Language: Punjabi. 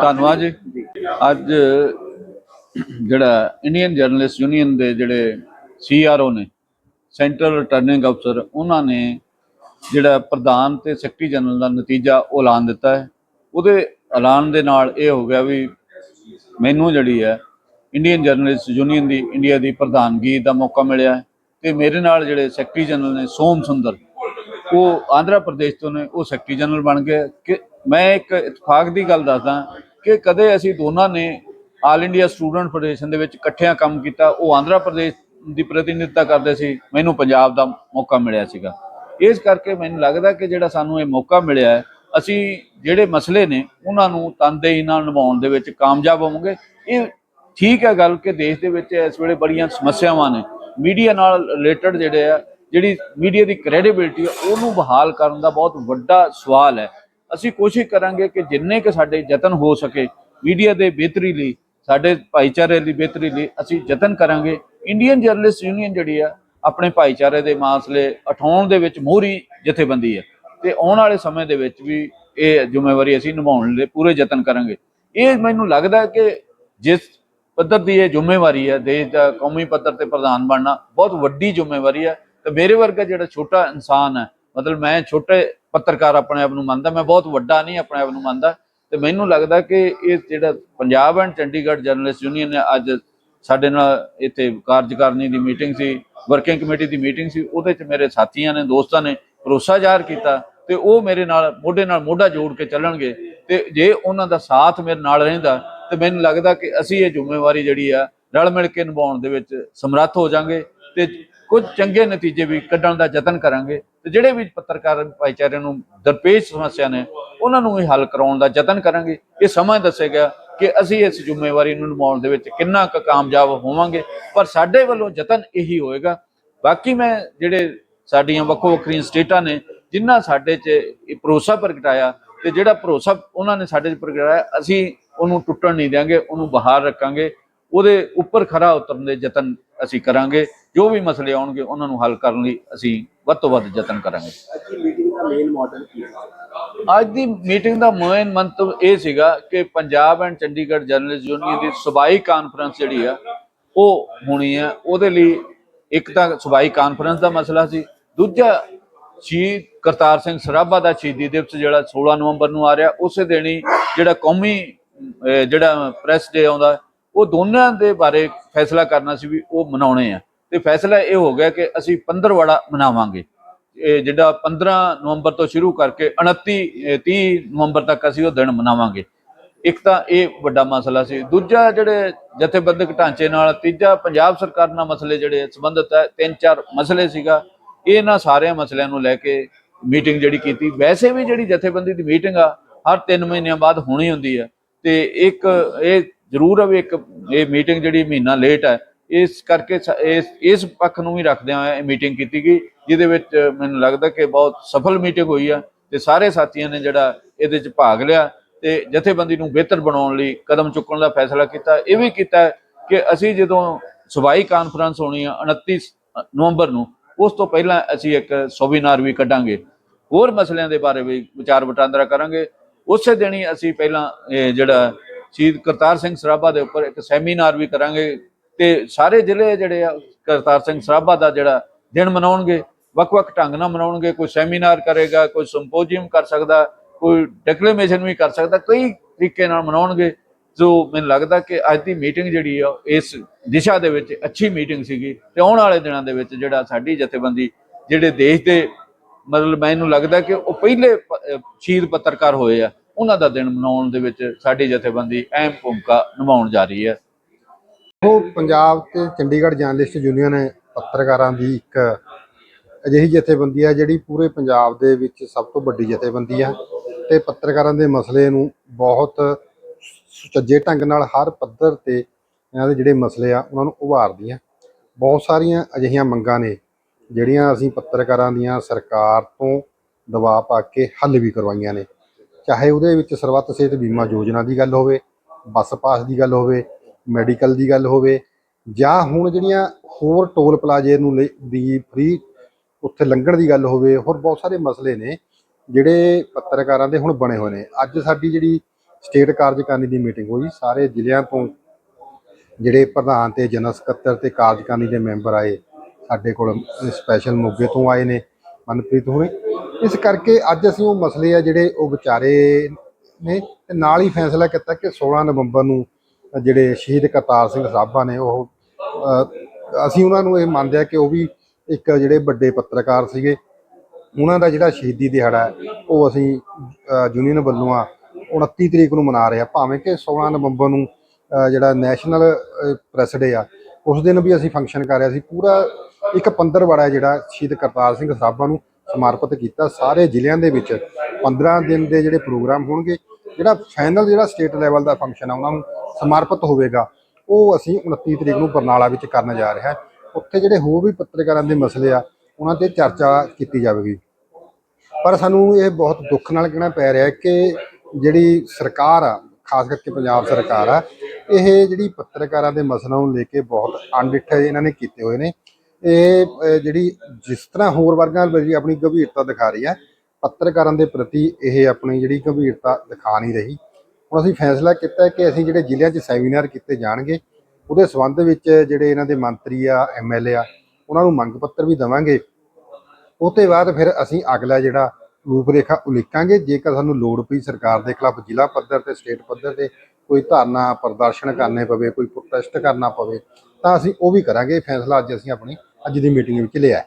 ਧੰਨਵਾਦ ਜੀ। ਅੱਜ ਜਿਹੜਾ ਇੰਡੀਅਨ ਜਰਨਲਿਸਟ ਯੂਨੀਅਨ ਦੇ ਜਿਹੜੇ ਸੀਆਰਓ ਨੇ ਸੈਂਟਰਲ ਰਿਟਰਨਿੰਗ ਅਫਸਰ ਉਹਨਾਂ ਨੇ ਜਿਹੜਾ ਪ੍ਰਧਾਨ ਤੇ ਸੈਕਟਰੀ ਜਨਰਲ ਦਾ ਨਤੀਜਾ ਐਲਾਨ ਦਿੱਤਾ ਹੈ। ਉਹਦੇ ਐਲਾਨ ਦੇ ਨਾਲ ਇਹ ਹੋ ਗਿਆ ਵੀ ਮੈਨੂੰ ਜਿਹੜੀ ਹੈ ਇੰਡੀਅਨ ਜਰਨਲਿਸਟ ਯੂਨੀਅਨ ਦੀ ਇੰਡੀਆ ਦੀ ਪ੍ਰਧਾਨਗੀ ਦਾ ਮੌਕਾ ਮਿਲਿਆ ਤੇ ਮੇਰੇ ਨਾਲ ਜਿਹੜੇ ਸੈਕਟਰੀ ਜਨਰਲ ਨੇ ਸੋਮ ਸੁੰਦਰ ਉਹ ਆਂਧਰਾ ਪ੍ਰਦੇਸ਼ ਤੋਂ ਨੇ ਉਹ ਸੈਕਟਰੀ ਜਨਰਲ ਬਣ ਗਏ। ਕਿ ਮੈਂ ਇੱਕ ਇਤਫਾਕ ਦੀ ਗੱਲ ਦੱਸਦਾ ਕਿ ਕਦੇ ਅਸੀਂ ਦੋਨਾਂ ਨੇ ਆਲ ਇੰਡੀਆ ਸਟੂਡੈਂਟ ਫੈਡਰੇਸ਼ਨ ਦੇ ਵਿੱਚ ਇਕੱਠਿਆਂ ਕੰਮ ਕੀਤਾ, ਉਹ ਆਂਧਰਾ ਪ੍ਰਦੇਸ਼ ਦੀ ਪ੍ਰਤੀਨਿਧਤਾ ਕਰਦੇ ਸੀ, ਮੈਨੂੰ ਪੰਜਾਬ ਦਾ ਮੌਕਾ ਮਿਲਿਆ ਸੀਗਾ। ਇਸ ਕਰਕੇ ਮੈਨੂੰ ਲੱਗਦਾ ਕਿ ਜਿਹੜਾ ਸਾਨੂੰ ਇਹ ਮੌਕਾ ਮਿਲਿਆ ਹੈ, ਅਸੀਂ ਜਿਹੜੇ ਮਸਲੇ ਨੇ, ਉਹਨਾਂ ਨੂੰ ਤਨਦੇਹੀ ਨਾਲ ਨਿਭਾਉਣ ਦੇ ਵਿੱਚ ਕਾਮਯਾਬ ਹੋਵਾਂਗੇ। ਇਹ ਠੀਕ ਹੈ ਗੱਲ ਕਿ ਦੇਸ਼ ਦੇ ਵਿੱਚ ਇਸ ਵੇਲੇ ਬੜੀਆਂ ਸਮੱਸਿਆਵਾਂ ਨੇ। ਮੀਡੀਆ ਨਾਲ ਰਿਲੇਟਡ ਜਿਹੜੇ ਆ, ਜਿਹੜੀ ਮੀਡੀਆ ਦੀ ਕ੍ਰੈਡੀਬਿਲਟੀ ਉਹਨੂੰ ਬਹਾਲ ਕਰਨ ਦਾ ਬਹੁਤ ਵੱਡਾ ਸਵਾਲ ਹੈ। ਅਸੀਂ ਕੋਸ਼ਿਸ਼ ਕਰਾਂਗੇ ਕਿ ਜਿੰਨੇ ਕਿ ਸਾਡੇ ਯਤਨ ਹੋ ਸਕੇ ਮੀਡੀਆ ਦੇ ਬਿਹਤਰੀ ਲਈ, ਸਾਡੇ ਭਾਈਚਾਰੇ ਦੀ ਬਿਹਤਰੀ ਲਈ ਅਸੀਂ ਯਤਨ ਕਰਾਂਗੇ। ਇੰਡੀਅਨ ਜਰਨਲਿਸਟ ਯੂਨੀਅਨ ਜਿਹੜੀ ਆ, ਆਪਣੇ ਭਾਈਚਾਰੇ ਦੇ ਮਾਸਲੇ ਉਠਾਉਣ ਦੇ ਵਿੱਚ ਮੋਹਰੀ ਜਥੇਬੰਦੀ ਹੈ ਤੇ ਆਉਣ ਵਾਲੇ ਸਮੇਂ ਦੇ ਵਿੱਚ ਵੀ ਇਹ ਜ਼ਿੰਮੇਵਾਰੀ ਅਸੀਂ ਨਿਭਾਉਣ ਲਈ ਪੂਰੇ ਯਤਨ ਕਰਾਂਗੇ। ਇਹ ਮੈਨੂੰ ਲੱਗਦਾ ਕਿ ਜਿਸ ਪੱਧਰ ਦੀ ਇਹ ਜ਼ਿੰਮੇਵਾਰੀ ਹੈ ਦੇਸ਼ ਦਾ ਕੌਮੀ ਪੱਧਰ ਤੇ ਪ੍ਰਧਾਨ ਬਣਨਾ ਬਹੁਤ ਵੱਡੀ ਜ਼ਿੰਮੇਵਾਰੀ ਹੈ ਤੇ ਮੇਰੇ ਵਰਗਾ ਜਿਹੜਾ ਛੋਟਾ ਇਨਸਾਨ ਹੈ ਮਤਲਬ ਮੈਂ ਛੋਟੇ ਪੱਤਰਕਾਰ ਆਪਣੇ ਆਪ ਨੂੰ ਮੰਨਦਾ, ਮੈਂ ਬਹੁਤ ਵੱਡਾ ਨਹੀਂ, ਆਪਣੇ ਆਪ ਨੂੰ ਮੰਨਦਾ। ਤੇ ਮੈਨੂੰ ਲੱਗਦਾ ਕਿ ਇਹ ਜਿਹੜਾ Punjab and Chandigarh journalist union ਨੇ ਅੱਜ ਸਾਡੇ ਨਾਲ ਇੱਥੇ ਕਾਰਜਕਾਰਨੀ ਦੀ ਮੀਟਿੰਗ ਸੀ, ਵਰਕਿੰਗ ਕਮੇਟੀ ਦੀ ਮੀਟਿੰਗ ਸੀ, ਉਹਦੇ ਚ ਮੇਰੇ ਸਾਥੀਆਂ ਨੇ, ਦੋਸਤਾਂ ਨੇ ਭਰੋਸਾ ਜ਼ਾਹਰ ਕੀਤਾ ਤੇ ਉਹ ਮੇਰੇ ਨਾਲ, ਮੋਢੇ ਨਾਲ ਮੋਢਾ ਜੋੜ ਕੇ ਚੱਲਣਗੇ ਤੇ ਜੇ ਉਹਨਾਂ ਦਾ ਸਾਥ ਮੇਰੇ ਨਾਲ ਰਹਿੰਦਾ, ਤੇ ਮੈਨੂੰ ਲੱਗਦਾ ਕਿ ਅਸੀਂ ਇਹ ਜ਼ਿੰਮੇਵਾਰੀ ਜਿਹੜੀ ਆ ਰਲ ਮਿਲ ਕੇ ਨਿਭਾਉਣ ਦੇ ਵਿੱਚ ਸਮਰੱਥ ਹੋ ਜਾਾਂਗੇ ਤੇ ਕੁਝ ਚੰਗੇ ਨਤੀਜੇ ਵੀ ਕੱਢਣ ਦਾ ਯਤਨ ਕਰਾਂਗੇ ਤੇ ਜਿਹੜੇ ਵੀ ਪੱਤਰਕਾਰ ਭਾਈਚਾਰੇ ਨੂੰ ਦਰਪੇਸ਼ ਸਮੱਸਿਆ ਨੇ, ਉਹਨਾਂ ਨੂੰ ਵੀ ਹੱਲ ਕਰਾਉਣ ਦਾ ਯਤਨ ਕਰਾਂਗੇ। ਇਹ ਸਮਾਂ ਦੱਸੇਗਾ ਕਿ ਅਸੀਂ ਇਸ ਜ਼ਿੰਮੇਵਾਰੀ ਨੂੰ ਨਿਭਾਉਣ ਦੇ ਵਿੱਚ ਕਿੰਨਾ ਕੁ ਕਾਮਯਾਬ ਹੋਵਾਂਗੇ, ਪਰ ਸਾਡੇ ਵੱਲੋਂ ਯਤਨ ਇਹੀ ਹੋਏਗਾ। ਬਾਕੀ ਮੈਂ ਜਿਹੜੇ ਸਾਡੀਆਂ ਵੱਖੋ ਵੱਖਰੀਆਂ ਸਟੇਟਾਂ ਨੇ, ਜਿਨ੍ਹਾਂ ਸਾਡੇ 'ਚ ਇਹ ਭਰੋਸਾ ਪ੍ਰਗਟਾਇਆ ਤੇ ਜਿਹੜਾ ਭਰੋਸਾ ਉਹਨਾਂ ਨੇ ਸਾਡੇ 'ਚ ਪ੍ਰਗਟਾਇਆ, ਅਸੀਂ ਉਹਨੂੰ ਟੁੱਟਣ ਨਹੀਂ ਦਿਆਂਗੇ, ਉਹਨੂੰ ਬਾਹਰ ਰੱਖਾਂਗੇ। ਉਹਦੇ ਉੱਪਰ ਖਰਾ ਉਤਰਨ ਦੇ ਯਤਨ ਅਸੀਂ ਕਰਾਂਗੇ। ਜੋ ਵੀ ਮਸਲੇ ਆਉਣਗੇ ਉਹਨਾਂ ਨੂੰ ਹੱਲ ਕਰਨ ਲਈ ਅਸੀਂ ਵੱਧ ਤੋਂ ਵੱਧ ਯਤਨ ਕਰਾਂਗੇ। ਅੱਜ ਦੀ ਮੀਟਿੰਗ ਦਾ ਮੇਨ ਮਾਡਲ ਕੀ ਹੈ? ਅੱਜ ਦੀ ਮੀਟਿੰਗ ਦਾ ਮੇਨ ਮੰਤਵ ਇਹ ਸੀਗਾ ਕਿ Punjab and Chandigarh journalist union ਦੀ ਸਬਾਈ ਕਾਨਫਰੰਸ ਜਿਹੜੀ ਆ ਉਹ ਹੋਣੀ ਆ। ਉਹਦੇ ਲਈ ਇੱਕ ਤਾਂ ਸਬਾਈ ਕਾਨਫਰੰਸ ਦਾ ਮਸਲਾ ਸੀ। ਦੂਜਾ ਸ਼ਹੀਦ ਕਰਤਾਰ ਸਿੰਘ ਸਰਾਭਾ ਦਾ ਸ਼ਹੀਦੀ ਦਿਵਸ ਜਿਹੜਾ 16 ਨਵੰਬਰ ਨੂੰ ਆ ਰਿਹਾ ਉਸੇ ਦਿਨ ਹੀ ਜਿਹੜਾ ਕੌਮੀ ਜਿਹੜਾ ਪ੍ਰੈਸ ਡੇ ਆਉਂਦਾ ਉਹ ਦੋਨਾਂ ਦੇ ਬਾਰੇ ਫੈਸਲਾ ਕਰਨਾ ਸੀ ਵੀ ਉਹ ਮਨਾਉਣੇ ਆ। ਤੇ ਫੈਸਲਾ ਇਹ ਹੋ ਗਿਆ ਕਿ ਅਸੀਂ ਪੰਦਰਵਾੜਾ ਮਨਾਵਾਂਗੇ। ਇਹ ਜਿਹੜਾ 15 ਨਵੰਬਰ ਤੋਂ ਸ਼ੁਰੂ ਕਰਕੇ 29 ਇਹ 30 ਨਵੰਬਰ ਤੱਕ ਅਸੀਂ ਉਹ ਦਿਨ ਮਨਾਵਾਂਗੇ। ਇੱਕ ਤਾਂ ਇਹ ਵੱਡਾ ਮਸਲਾ ਸੀ। ਦੂਜਾ ਜਿਹੜੇ ਜਥੇਬੰਦਕ ਢਾਂਚੇ ਨਾਲ, ਤੀਜਾ ਪੰਜਾਬ ਸਰਕਾਰ ਨਾਲ ਮਸਲੇ ਜਿਹੜੇ ਸੰਬੰਧਿਤ ਹੈ, ਤਿੰਨ ਚਾਰ ਮਸਲੇ ਸੀਗਾ। ਇਹਨਾਂ ਸਾਰਿਆਂ ਮਸਲਿਆਂ ਨੂੰ ਲੈ ਕੇ ਮੀਟਿੰਗ ਜਿਹੜੀ ਕੀਤੀ। ਵੈਸੇ ਵੀ ਜਿਹੜੀ ਜਥੇਬੰਦੀ ਦੀ ਮੀਟਿੰਗ ਆ, ਹਰ 3 ਮਹੀਨਿਆਂ ਬਾਅਦ ਹੋਣੀ ਹੁੰਦੀ ਹੈ ਤੇ ਇੱਕ ਇਹ ਜ਼ਰੂਰ ਹੈ ਵੀ ਇੱਕ ਇਹ ਮੀਟਿੰਗ ਜਿਹੜੀ ਮਹੀਨਾ ਲੇਟ ਹੈ ਇਸ ਕਰਕੇ ਸ- ਇਸ ਇਸ ਪੱਖ ਨੂੰ ਵੀ ਰੱਖਦਿਆਂ ਹੋਇਆ ਇਹ ਮੀਟਿੰਗ ਕੀਤੀ ਗਈ, ਜਿਹਦੇ ਵਿੱਚ ਮੈਨੂੰ ਲੱਗਦਾ ਕਿ ਬਹੁਤ ਸਫਲ ਮੀਟਿੰਗ ਹੋਈ ਆ ਤੇ ਸਾਰੇ ਸਾਥੀਆਂ ਨੇ ਜਿਹੜਾ ਇਹਦੇ ਵਿੱਚ ਭਾਗ ਲਿਆ ਤੇ ਜਥੇਬੰਦੀ ਨੂੰ ਬਿਹਤਰ ਬਣਾਉਣ ਲਈ ਕਦਮ ਚੁੱਕਣ ਦਾ ਫੈਸਲਾ ਕੀਤਾ। ਇਹ ਵੀ ਕੀਤਾ ਕਿ ਅਸੀਂ ਜਦੋਂ ਸਬਾਈ ਕਾਨਫਰੰਸ ਹੋਣੀ ਆ 29 ਨਵੰਬਰ ਨੂੰ, ਉਸ ਤੋਂ ਪਹਿਲਾਂ ਅਸੀਂ ਇੱਕ ਸੈਮੀਨਾਰ ਵੀ ਕੱਢਾਂਗੇ। ਹੋਰ ਮਸਲਿਆਂ ਦੇ ਬਾਰੇ ਵੀ ਵਿਚਾਰ ਵਟਾਂਦਰਾ ਕਰਾਂਗੇ। ਉਸੇ ਦਿਨ ਹੀ ਅਸੀਂ ਪਹਿਲਾਂ ਇਹ ਜਿਹੜਾ ਸ਼ਹੀਦ ਕਰਤਾਰ ਸਿੰਘ ਸਰਾਭਾ ਦੇ ਉੱਪਰ ਇੱਕ ਸੈਮੀਨਾਰ ਵੀ ਕਰਾਂਗੇ ਤੇ ਸਾਰੇ ਜ਼ਿਲ੍ਹੇ ਜਿਹੜੇ ਆ, ਕਰਤਾਰ ਸਿੰਘ ਸਰਾਭਾ ਦਾ ਜਿਹੜਾ ਦਿਨ ਮਨਾਉਣਗੇ, ਵੱਖ-ਵੱਖ ਢੰਗ ਨਾਲ ਮਨਾਉਣਗੇ, ਕੋਈ ਸੈਮੀਨਾਰ ਕਰੇਗਾ, ਕੋਈ ਸੰਪੋਜੀਅਮ ਕਰ ਸਕਦਾ, ਕੋਈ ਡਿਕਲੇਮੇਸ਼ਨ ਵੀ ਕਰ ਸਕਦਾ, ਕਈ ਤਰੀਕੇ ਨਾਲ ਮਨਾਉਣਗੇ। ਜੋ ਮੈਨੂੰ ਲੱਗਦਾ ਕਿ ਅੱਜ ਦੀ ਮੀਟਿੰਗ ਜਿਹੜੀ ਆ, ਇਸ ਦਿਸ਼ਾ ਦੇ ਵਿੱਚ ਅੱਛੀ ਮੀਟਿੰਗ ਸੀਗੀ ਤੇ ਆਉਣ ਵਾਲੇ ਦਿਨਾਂ ਦੇ ਵਿੱਚ ਜਿਹੜਾ ਸਾਡੀ ਜਥੇਬੰਦੀ, ਜਿਹੜੇ ਦੇਸ਼ ਦੇ ਮਤਲਬ ਮੈਨੂੰ ਲੱਗਦਾ ਕਿ ਉਹ ਪਹਿਲੇ ਸ਼ਹੀਦ ਪੱਤਰਕਾਰ ਹੋਏ ਆ। ਉਹਨਾਂ ਦਾ ਦਿਨ ਮਨਾਉਣ ਦੇ ਵਿੱਚ ਸਾਡੀ ਜਥੇਬੰਦੀ ਅਹਿਮ ਭੂਮਿਕਾ ਨਿਭਾਉਣ ਜਾ ਰਹੀ ਹੈ। ਉਹ ਪੰਜਾਬ ਤੇ ਚੰਡੀਗੜ੍ਹ ਜਰਨਲਿਸਟ ਯੂਨੀਅਨ ਪੱਤਰਕਾਰਾਂ ਦੀ ਇੱਕ ਅਜਿਹੀ ਜਥੇਬੰਦੀ ਹੈ, ਜਿਹੜੀ ਪੂਰੇ ਪੰਜਾਬ ਦੇ ਵਿੱਚ ਸਭ ਤੋਂ ਵੱਡੀ ਜਥੇਬੰਦੀ ਹੈ ਤੇ ਪੱਤਰਕਾਰਾਂ ਦੇ ਮਸਲੇ ਨੂੰ ਬਹੁਤ ਸੁਚੱਜੇ ਢੰਗ ਨਾਲ ਹਰ ਪੱਧਰ ਤੇ ਇਹਨਾਂ ਦੇ ਜਿਹੜੇ ਮਸਲੇ ਆ, ਉਹਨਾਂ ਨੂੰ ਉਭਾਰਦੀ ਹੈ ਬਹੁਤ ਸਾਰੀਆਂ ਅਜਿਹੀਆਂ ਮੰਗਾਂ ਨੇ, ਜਿਹੜੀਆਂ ਅਸੀਂ ਪੱਤਰਕਾਰਾਂ ਦੀਆਂ ਸਰਕਾਰ ਤੋਂ ਦਬਾਅ ਪਾ ਕੇ ਹੱਲ ਵੀ ਕਰਵਾਈਆਂ ਨੇ। ਚਾਹੇ ਉਹਦੇ ਵਿੱਚ ਸਰਬੱਤ ਸਿਹਤ ਬੀਮਾ ਯੋਜਨਾ ਦੀ ਗੱਲ ਹੋਵੇ, ਬੱਸ ਪਾਸ ਦੀ ਗੱਲ ਹੋਵੇ, ਮੈਡੀਕਲ ਦੀ ਗੱਲ ਹੋਵੇ, ਜਾਂ ਹੁਣ ਜਿਹੜੀਆਂ ਹੋਰ ਟੋਲ ਪਲਾਜ਼ੇ ਨੂੰ ਲੈ- ਦੀ ਫ੍ਰੀ ਉੱਥੇ ਲੰਘਣ ਦੀ ਗੱਲ ਹੋਵੇ, ਹੋਰ ਬਹੁਤ ਸਾਰੇ ਮਸਲੇ ਨੇ ਜਿਹੜੇ ਪੱਤਰਕਾਰਾਂ ਦੇ ਹੁਣ ਬਣੇ ਹੋਏ ਨੇ। ਅੱਜ ਸਾਡੀ ਜਿਹੜੀ ਸਟੇਟ ਕਾਰਜਕਾਰਨੀ ਦੀ ਮੀਟਿੰਗ ਹੋਈ, ਸਾਰੇ ਜ਼ਿਲ੍ਹਿਆਂ ਤੋਂ ਜਿਹੜੇ ਪ੍ਰਧਾਨ ਤੇ ਜਨਰਲ ਸਕੱਤਰ ਤੇ ਕਾਰਜਕਾਰਨੀ ਦੇ ਮੈਂਬਰ ਆਏ, ਸਾਡੇ ਕੋਲ ਸਪੈਸ਼ਲ ਮੋਗੇ ਤੋਂ ਆਏ ਨੇ। ਮਨਪ੍ਰੀਤ ਹੋਏ ਇਸ ਕਰਕੇ ਅੱਜ ਅਸੀਂ ਉਹ ਮਸਲੇ ਆ ਜਿਹੜੇ ਉਹ ਵਿਚਾਰੇ ਨੇ ਤੇ ਨਾਲ ਹੀ ਫੈਸਲਾ ਕੀਤਾ ਕਿ 16 ਨਵੰਬਰ ਨੂੰ ਜਿਹੜੇ ਸ਼ਹੀਦ ਕਰਤਾਰ ਸਿੰਘ ਸਰਾਭਾ ਨੇ ਉਹ ਅਸੀਂ ਉਹਨਾਂ ਨੂੰ ਇਹ ਮੰਨਦੇ ਆ ਕਿ ਉਹ ਵੀ ਇੱਕ ਜਿਹੜੇ ਵੱਡੇ ਪੱਤਰਕਾਰ ਸੀਗੇ। ਉਹਨਾਂ ਦਾ ਜਿਹੜਾ ਸ਼ਹੀਦੀ ਦਿਹਾੜਾ ਉਹ ਅਸੀਂ ਯੂਨੀਅਨ ਵੱਲੋਂ ਆ 29 ਤਰੀਕ ਨੂੰ ਮਨਾ ਰਹੇ ਆ। ਭਾਵੇਂ ਕਿ 16 ਨਵੰਬਰ ਨੂੰ ਜਿਹੜਾ ਨੈਸ਼ਨਲ ਪ੍ਰੈਸ ਡੇ ਆ, ਉਸ ਦਿਨ ਵੀ ਅਸੀਂ ਫੰਕਸ਼ਨ ਕਰ ਰਿਹਾ ਸੀ ਪੂਰਾ ਇੱਕ ਪੰਦਰਵਾੜਾ ਜਿਹੜਾ ਸ਼ਹੀਦ ਕਰਤਾਰ ਸਿੰਘ ਸਾਹਿਬਾਂ ਨੂੰ ਸਮਰਪਿਤ ਕੀਤਾ। ਸਾਰੇ ਜ਼ਿਲ੍ਹਿਆਂ ਦੇ ਵਿੱਚ 15 ਦਿਨ ਦੇ ਜਿਹੜੇ ਪ੍ਰੋਗਰਾਮ ਹੋਣਗੇ, ਜਿਹੜਾ ਫਾਈਨਲ ਜਿਹੜਾ ਸਟੇਟ ਲੈਵਲ ਦਾ ਫੰਕਸ਼ਨ ਆ, ਉਹਨਾਂ ਨੂੰ ਸਮਰਪਿਤ ਹੋਵੇਗਾ। ਉਹ ਅਸੀਂ 29 ਤਰੀਕ ਨੂੰ ਬਰਨਾਲਾ ਵਿੱਚ ਕਰਨ ਜਾ ਰਿਹਾ ਉੱਥੇ ਜਿਹੜੇ ਹੋਰ ਵੀ ਪੱਤਰਕਾਰਾਂ ਦੇ ਮਸਲੇ ਆ, ਉਹਨਾਂ ਤੇ ਚਰਚਾ ਕੀਤੀ ਜਾਵੇਗੀ। ਪਰ ਸਾਨੂੰ ਇਹ ਬਹੁਤ ਦੁੱਖ ਨਾਲ ਕਹਿਣਾ ਪੈ ਰਿਹਾ ਕਿ ਜਿਹੜੀ ਸਰਕਾਰ ਆ, ਖਾਸ ਕਰਕੇ ਪੰਜਾਬ ਸਰਕਾਰ ਆ, ਇਹ ਜਿਹੜੀ ਪੱਤਰਕਾਰਾਂ ਦੇ ਮਸਲਿਆਂ ਨੂੰ ਲੈ ਕੇ ਬਹੁਤ ਅਣਡਿੱਠ ਇਹਨਾਂ ਨੇ ਕੀਤੇ ਹੋਏ ਨੇ। ਇਹ ਅਹ, ਜਿਹੜੀ ਜਿਸ ਤਰ੍ਹਾਂ ਹੋਰ ਵਰਗਾਂ ਜਿਹੜੀ ਆਪਣੀ ਗੰਭੀਰਤਾ ਦਿਖਾ ਰਹੀ ਹੈ ਪੱਤਰਕਾਰਾਂ ਦੇ ਪ੍ਰਤੀ ਇਹ ਆਪਣੀ ਜਿਹੜੀ ਗੰਭੀਰਤਾ ਦਿਖਾ ਨਹੀਂ ਰਹੀ। ਹੁਣ ਅਸੀਂ ਫੈਸਲਾ ਕੀਤਾ ਹੈ ਕਿ ਅਸੀਂ ਜਿਹੜੇ ਜ਼ਿਲ੍ਹਿਆਂ 'ਚ ਸੈਮੀਨਾਰ ਕੀਤੇ ਜਾਣਗੇ ਉਹਦੇ ਸੰਬੰਧ ਵਿੱਚ ਜਿਹੜੇ ਇਹਨਾਂ ਦੇ ਮੰਤਰੀ ਆ ਐਮਐਲਏ ਆ ਉਹਨਾਂ ਨੂੰ ਮੰਗ ਪੱਤਰ ਵੀ ਦੇਵਾਂਗੇ। ਉਹ ਤੋਂ ਬਾਅਦ ਫਿਰ ਅਸੀਂ ਅਗਲਾ ਜਿਹੜਾ ਰੂਪਰੇਖਾ ਉਲੀਕਾਂਗੇ। ਜੇਕਰ ਸਾਨੂੰ ਲੋੜ ਪਈ ਸਰਕਾਰ ਦੇ ਖਿਲਾਫ ਜ਼ਿਲ੍ਹਾ ਪੱਧਰ ਤੇ ਸਟੇਟ ਪੱਧਰ ਤੇ ਕੋਈ ਧਰਨਾ ਪ੍ਰਦਰਸ਼ਨ ਕਰਨੇ ਪਵੇ ਕੋਈ ਪ੍ਰੋਟੈਸਟ ਕਰਨਾ ਪਵੇ ਤਾਂ ਅਸੀਂ ਉਹ ਵੀ ਕਰਾਂਗੇ। ਇਹ ਫੈਸਲਾ ਅੱਜ ਅਸੀਂ ਆਪਣੀ ਅੱਜ ਦੀ ਮੀਟਿੰਗ ਵਿੱਚ ਲਿਆ